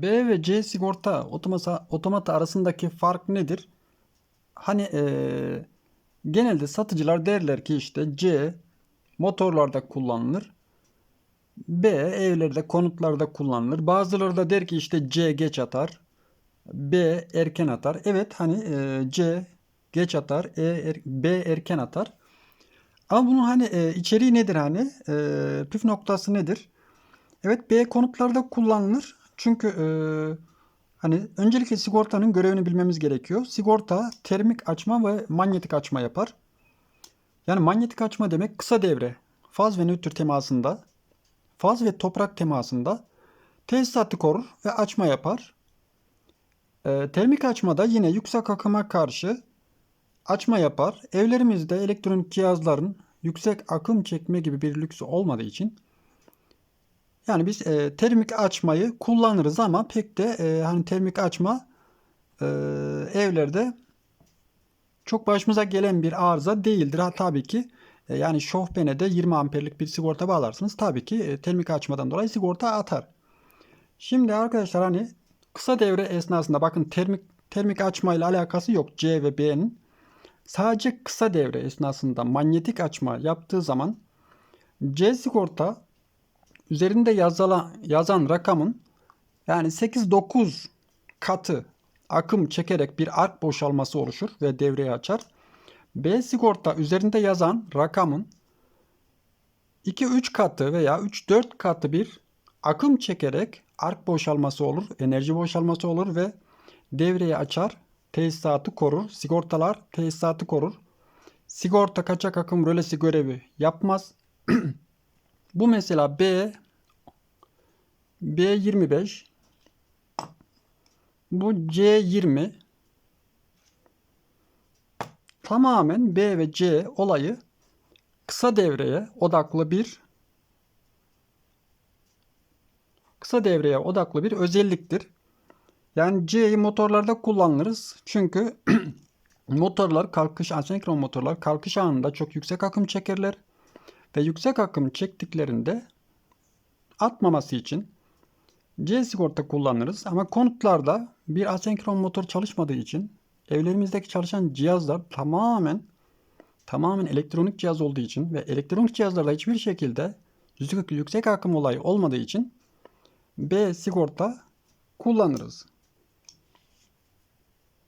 B ve C sigorta otomasa, otomata arasındaki fark nedir? Hani eee, genelde satıcılar derler ki işte C motorlarda kullanılır. B evlerde, konutlarda kullanılır. Bazıları da der ki işte C geç atar. B erken atar. Evet hani eee, C geç atar. E, er- B erken atar. Ama bunun hani eee, içeriği nedir hani? Eee, püf noktası nedir? Evet B konutlarda kullanılır. Çünkü eee, hani öncelikle sigortanın görevini bilmemiz gerekiyor. Sigorta termik açma ve manyetik açma yapar. Yani manyetik açma demek kısa devre, faz ve nötr temasında, faz ve toprak temasında tesisatı korur ve açma yapar. Eee, termik açmada yine yüksek akıma karşı açma yapar. Evlerimizde elektronik cihazların yüksek akım çekme gibi bir lüksü olmadığı için yani biz e, termik açmayı kullanırız ama pek de e, hani termik açma e, evlerde çok başımıza gelen bir arıza değildir. Ha tabii ki e, yani şofbene de 20 amperlik bir sigorta bağlarsınız. Tabii ki e, termik açmadan dolayı sigorta atar. Şimdi arkadaşlar hani kısa devre esnasında bakın termik termik açma ile alakası yok C ve B'nin. Sadece kısa devre esnasında manyetik açma yaptığı zaman C sigorta üzerinde yazılan, yazan rakamın yani 8-9 katı akım çekerek bir ark boşalması oluşur ve devreyi açar. B sigorta üzerinde yazan rakamın 2-3 katı veya 3-4 katı bir akım çekerek ark boşalması olur, enerji boşalması olur ve devreyi açar, tesisatı korur. Sigortalar tesisatı korur. Sigorta kaçak akım rölesi görevi yapmaz. Bu mesela B B25 bu C20 tamamen B ve C olayı kısa devreye odaklı bir kısa devreye odaklı bir özelliktir. Yani C'yi motorlarda kullanırız. Çünkü motorlar kalkış asenkron motorlar kalkış anında çok yüksek akım çekerler ve yüksek akım çektiklerinde atmaması için C sigorta kullanırız ama konutlarda bir asenkron motor çalışmadığı için evlerimizdeki çalışan cihazlar tamamen tamamen elektronik cihaz olduğu için ve elektronik cihazlarda hiçbir şekilde yüksek, yüksek akım olayı olmadığı için B sigorta kullanırız.